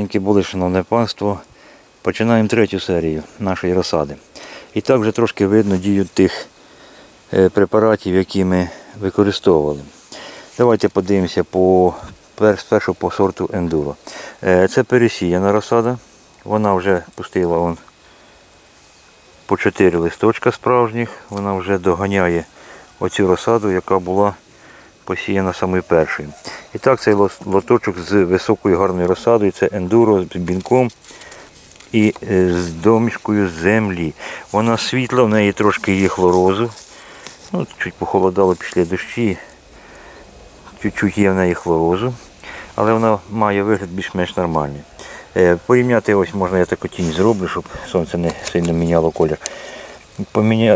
Здоровеньке були, шановне панство. Починаємо третю серію нашої розсади. І так вже трошки видно дію тих е, препаратів, які ми використовували. Давайте подивимося по, спершу по сорту ендуро. Е, Це пересіяна розсада. Вона вже пустила он, по 4 листочка справжніх. Вона вже доганяє оцю розсаду, яка була посіяна самою першою. І так цей лоточок з високою гарною розсадою, це ендуро з бінком і е, з домішкою землі. Вона світла, в неї трошки є хлорозу. Ну, чуть похолодало, пішли дощі. Чуть-чуть є в неї хлорозу, але вона має вигляд більш-менш нормальний. Е, Порівняти ось можна я таку тінь зроблю, щоб сонце не сильно міняло колір.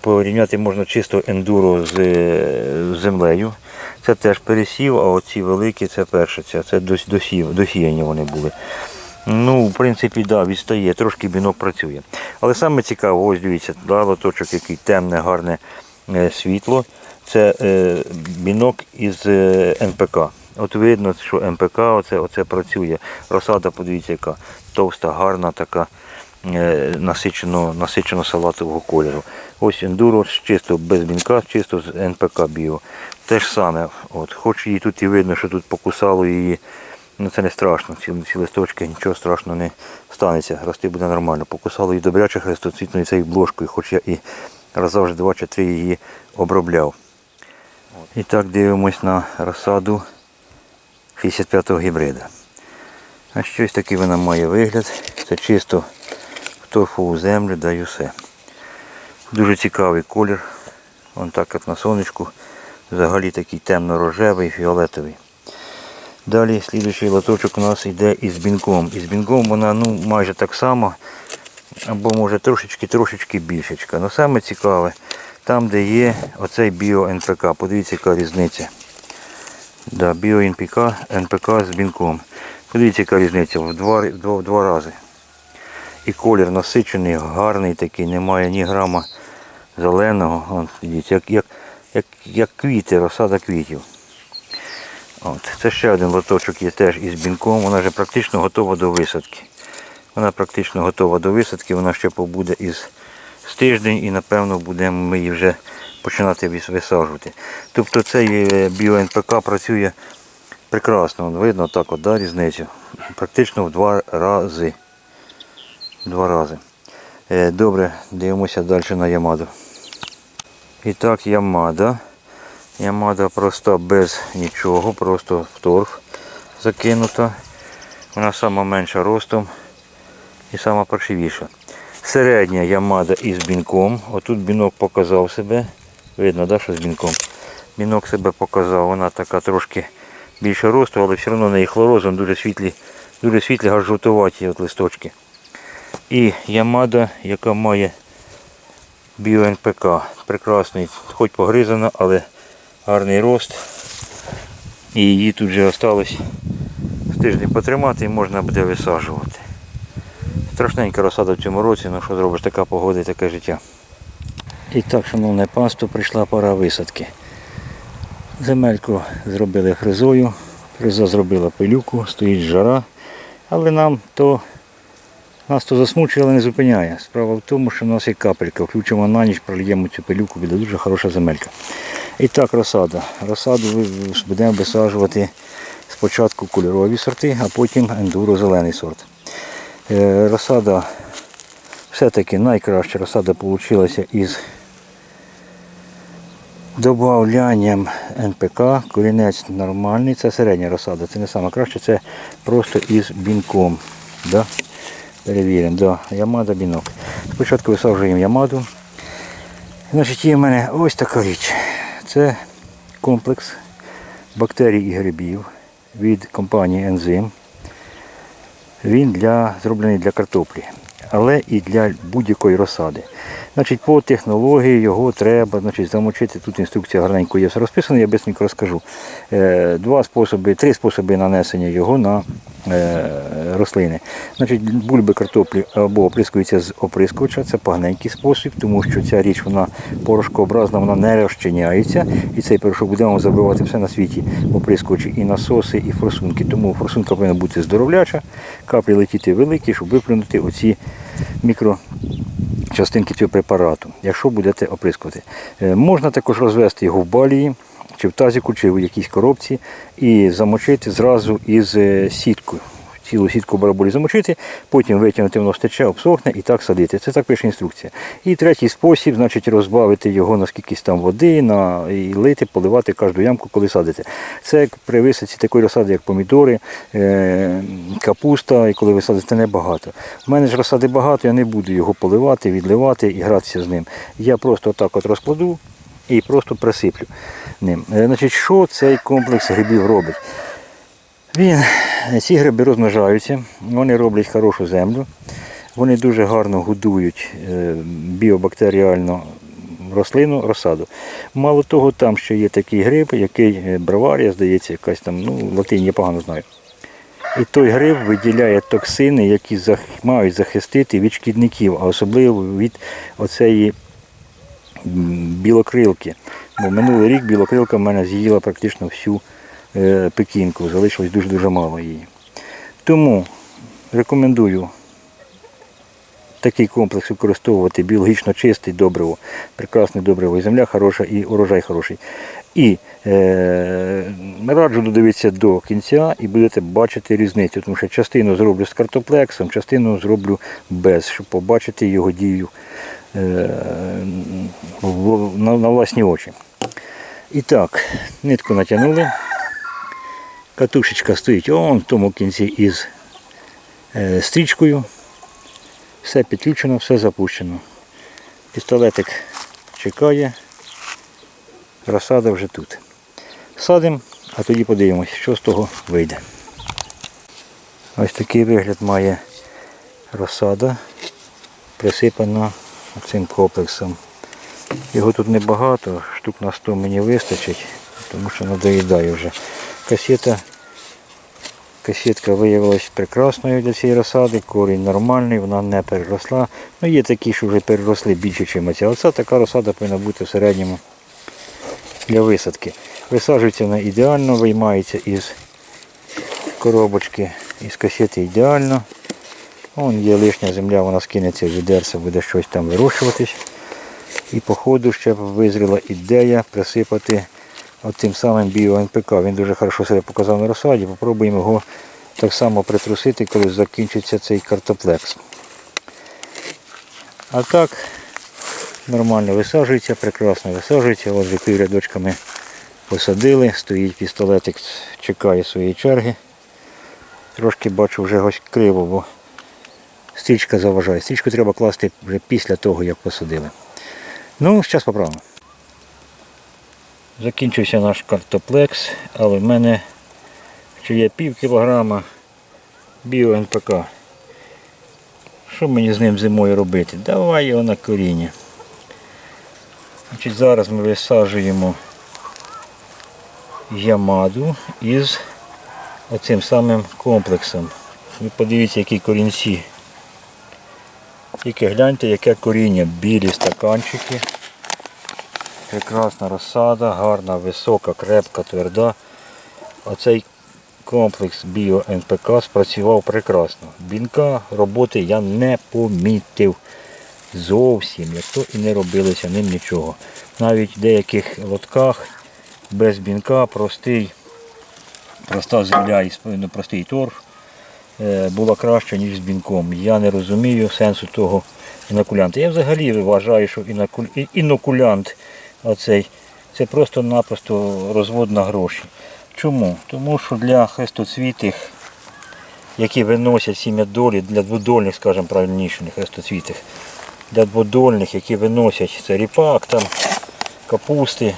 Порівняти можна чисто ендуро з е, землею. Це теж пересів, а оці великі це перше, це, це дос- досів, досіяні вони були. Ну, в принципі, да, відстає, трошки бінок працює. Але саме цікаво, ось дивіться, да, лоточок який темне, гарне е, світло. Це е, бінок із е, НПК. От видно, що МПК оце, оце працює. Розсада, подивіться, яка товста, гарна, така е, насичено, насичено салатового кольору. Ось ендуро чисто без бінка, чисто з НПК біо. Те ж саме, от, хоч її тут і видно, що тут покусало її. Ну це не страшно, ці, ці листочки, нічого страшного не станеться, рости буде нормально. Покусало її добряче хрестоцвітною цією блошкою, хоч я і раза вже два чи три її обробляв. І так дивимось на розсаду 65-го гібрида. А щось таке вона має вигляд. Це чисто торфову землю даю все. Дуже цікавий колір. Вон так як на сонечку. Взагалі такий темно-рожевий, фіолетовий. Далі слідуючий лоточок у нас йде із бінком. Із бінком вона ну, майже так само, або може трошечки-трошечки більшечка. Но саме цікаве, там де є оцей біо-НПК. Подивіться, яка різниця. Да, біо-НПК НПК з бінком. Подивіться, яка різниця в два, в два, в два рази. І колір насичений, гарний такий, немає ні грама зеленого. Вон, як, як, як, як квіти, розсада квітів. От. Це ще один лоточок є теж із бінком. Вона вже практично готова до висадки. Вона практично готова до висадки, вона ще побуде із з тиждень і напевно будемо ми її вже починати вис- висаджувати. Тобто цей біо-НПК працює прекрасно. Видно так от, да, різницю. Практично в два рази. Два рази. Е, Добре, дивимося далі на Ямаду. І так, Ямада. Ямада проста без нічого, просто в торф закинута. Вона сама менша ростом і сама паршивіша. Середня ямада із бінком. Отут бінок показав себе. Видно, да, що з бінком. Бінок себе показав, вона така трошки більше росту, але все одно неї хлорозом дуже світлі, дуже світлі, аж жовтуваті от листочки. І ямада, яка має біо-НПК. Прекрасний, хоч погризана, але гарний рост. І її тут вже осталось з тиждень потримати і можна буде висаджувати. Страшненька розсада в цьому році, ну що зробиш, така погода і таке життя. І так, шановне панство, прийшла пора висадки. Земельку зробили фрезою, фреза зробила пилюку, стоїть жара, але нам то нас то засмучує, але не зупиняє. Справа в тому, що в нас є капелька. Включимо на ніч, прольємо цю пилюку, буде дуже хороша земелька. І так, розсада. Розсаду будемо висаджувати спочатку кольорові сорти, а потім ендуро зелений сорт. Е, Розсада все-таки найкраща розсада вийшла із добавлянням НПК. Корінець нормальний, це середня розсада, це не саме це просто із бінком. Да? Перевіримо, да. Ямада бінок. Спочатку висаджуємо ямаду. Значить, є в мене ось така річ. Це комплекс бактерій і грибів від компанії Ензим. Він для, зроблений для картоплі. але і для будь-якої розсади. Значить, по технології його треба значить, замочити. Тут інструкція гарненько є все розписано, я бисенько розкажу. Е, Два способи, три способи нанесення його на е, рослини. Значить, бульби картоплі або оприскуються з оприскувача, це поганенький спосіб, тому що ця річ вона порошкообразна, вона не розчиняється. І цей порошок будемо забивати все на світі оприскувачі і насоси, і форсунки. Тому форсунка повинна бути здоровляча, каплі летіти великі, щоб виплюнути оці мікро частинки цього препарату, якщо будете оприскувати. Е, Можна також розвести його в балії, чи в тазіку, чи в якійсь коробці і замочити зразу із е, сіткою. Цілу сітку бараболі замочити, потім витягнути, воно стече, обсохне і так садити. Це так пише інструкція. І третій спосіб, значить, розбавити його на скількись там води, на, і лити, поливати кожну ямку, коли садите. Це при висадці такої розсади, як помідори, е, капуста, і коли ви садите небагато. У мене ж розсади багато, я не буду його поливати, відливати і гратися з ним. Я просто отак от розкладу і просто присиплю ним. Е, Значить, що цей комплекс грибів робить? Він, ці гриби розмножаються, вони роблять хорошу землю, вони дуже гарно годують е, біобактеріально рослину, розсаду. Мало того, там ще є такий гриб, який е, браварія, здається, якась там, ну, латинь я погано знаю. І той гриб виділяє токсини, які зах- мають захистити від шкідників, а особливо від оцеї білокрилки. Бо минулий рік білокрилка в мене з'їла практично всю пекінку, залишилось дуже-дуже мало її. Тому рекомендую такий комплекс використовувати біологічно чистий добриво, прекрасне добриво, і земля хороша, і урожай хороший. І е, раджу додивитися до кінця і будете бачити різницю, тому що частину зроблю з картоплексом, частину зроблю без, щоб побачити його дію е, на, на власні очі. І так, нитку натягнули. Катушечка стоїть он в тому кінці із е, стрічкою. Все підключено, все запущено. Пістолетик чекає. Розсада вже тут. Садимо, а тоді подивимось, що з того вийде. Ось такий вигляд має розсада, присипана цим комплексом. Його тут небагато, штук на 100 мені вистачить, тому що надоїдаю вже. Касета, касетка виявилась прекрасною для цієї розсади, корінь нормальний, вона не переросла. Ну, є такі, що вже переросли більше, ніж ця. Оця така розсада повинна бути в середньому для висадки. Висаджується вона ідеально, виймається із коробочки, із касети ідеально. Вон є лишня земля, вона скинеться в відерце, буде щось там вирощуватись. І по ходу ще визріла ідея присипати тим самим біо-НПК. Він дуже хорошо себе показав на розсаді. Попробуємо його так само притрусити, коли закінчиться цей картоплекс. А так нормально висаджується, прекрасно висаджується. Ось вже рядочками посадили, стоїть пістолетик, чекає своєї черги. Трошки бачу вже ось криво, бо стрічка заважає. Стрічку треба класти вже після того, як посадили. Ну, зараз поправимо. Закінчився наш картоплекс, але в мене ще є пів кілограма біо-НПК. Що мені з ним зимою робити? Давай його на коріння. Значить, зараз ми висаджуємо ямаду із оцим самим комплексом. Ви подивіться, які корінці. Тільки гляньте, яке коріння. Білі стаканчики. Прекрасна розсада, гарна, висока, крепка, тверда. Оцей комплекс біо-НПК спрацював прекрасно. Бінка роботи я не помітив зовсім, як то і не робилося ним нічого. Навіть в деяких лотках без бінка простий, проста земля і ну, простий торф е, була краще, ніж з бінком. Я не розумію сенсу того інокулянта. Я взагалі вважаю, що інокулянт оцей, це просто-напросто розвод на гроші. Чому? Тому що для хрестоцвітих, які виносять сім'я долі, для дводольних, скажімо правильніше, хрестоцвітих, для дводольних, які виносять це ріпак, там, капусти,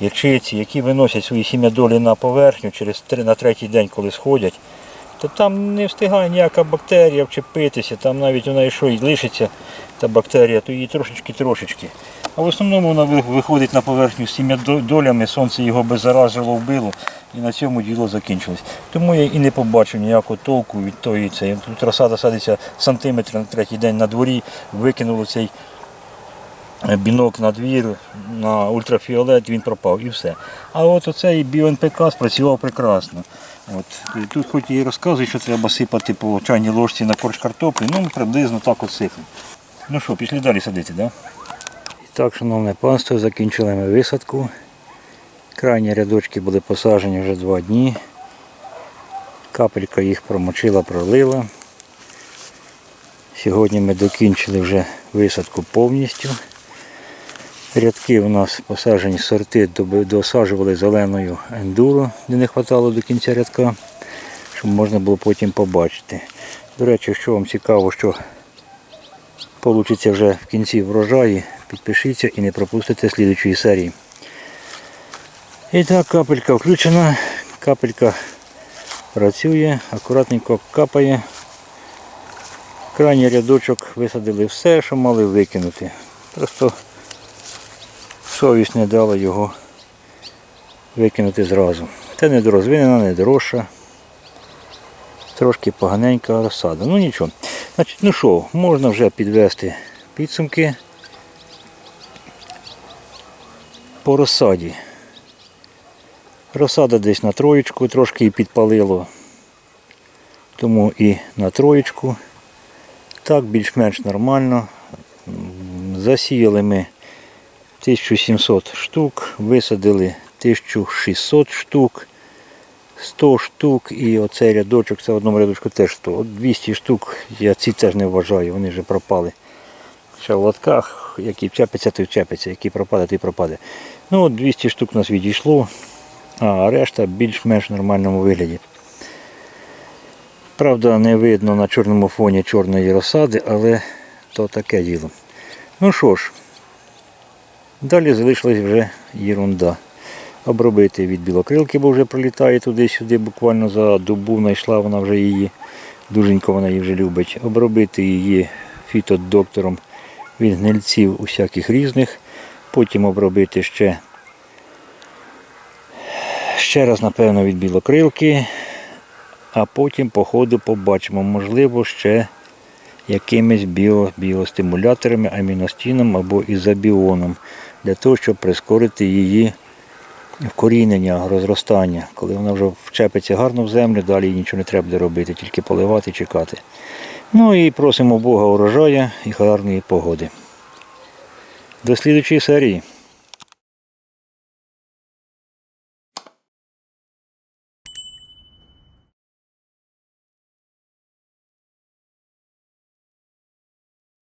ячиці, які виносять свої сім'я долі на поверхню через на третій день, коли сходять, то там не встигає ніяка бактерія вчепитися, там навіть вона якщо і лишиться та бактерія, то її трошечки-трошечки. А в основному вона виходить на поверхню з цими долями, сонце його беззаразило вбило і на цьому діло закінчилось. Тому я і не побачив ніякого толку від тої цієї. Тут розсада садиться сантиметр на третій день на дворі, викинуло цей е, бінок на двір, на ультрафіолет, він пропав і все. А от оцей біо-НПК спрацював прекрасно. От. Тут хоч і розказують, що треба сипати по чайній ложці на корч картоплі, ну приблизно так от сипемо. Ну що, пішли далі садити, так? Да? І так, шановне панство, закінчили ми висадку. Крайні рядочки були посаджені вже два дні. Капелька їх промочила, пролила. Сьогодні ми докінчили вже висадку повністю. Рядки у нас посаджені сорти, досаджували зеленою ендуро, де не вистачало до кінця рядка, щоб можна було потім побачити. До речі, якщо вам цікаво, що вийде вже в кінці врожаї, підпишіться і не пропустите слідчої серії. І так, капелька включена, капелька працює, акуратненько капає. Крайній рядочок висадили все, що мали викинути. Просто совість не дала його викинути зразу. Це не дорозвинена, не дорожча. Трошки поганенька розсада. Ну нічого. Значить, ну що, можна вже підвести підсумки по розсаді. Розсада десь на троєчку, трошки і підпалило. Тому і на троєчку. Так, більш-менш нормально. Засіяли ми 1700 штук, висадили 1600 штук, 100 штук і оцей рядочок, це в одному рядочку теж 100. От 200 штук я ці теж не вважаю, вони вже пропали. Ще в лотках, які вчепиться, то вчепиться, які пропаде, то й пропаде. Ну от 200 штук у нас відійшло, а решта більш-менш в нормальному вигляді. Правда, не видно на чорному фоні чорної розсади, але то таке діло. Ну що ж, далі залишилась вже єрунда. Обробити від білокрилки, бо вже прилітає туди-сюди, буквально за добу знайшла вона вже її. Дуженько вона її вже любить. Обробити її фітодоктором від гнильців усяких різних. Потім обробити ще, ще раз, напевно, від білокрилки. А потім по ходу побачимо, можливо, ще якимись біо, біостимуляторами, аміностіном або ізобіоном, для того, щоб прискорити її вкорінення, розростання. Коли вона вже вчепиться гарно в землю, далі їй нічого не треба буде робити, тільки поливати, чекати. Ну і просимо Бога урожая і гарної погоди. До слідчої серії.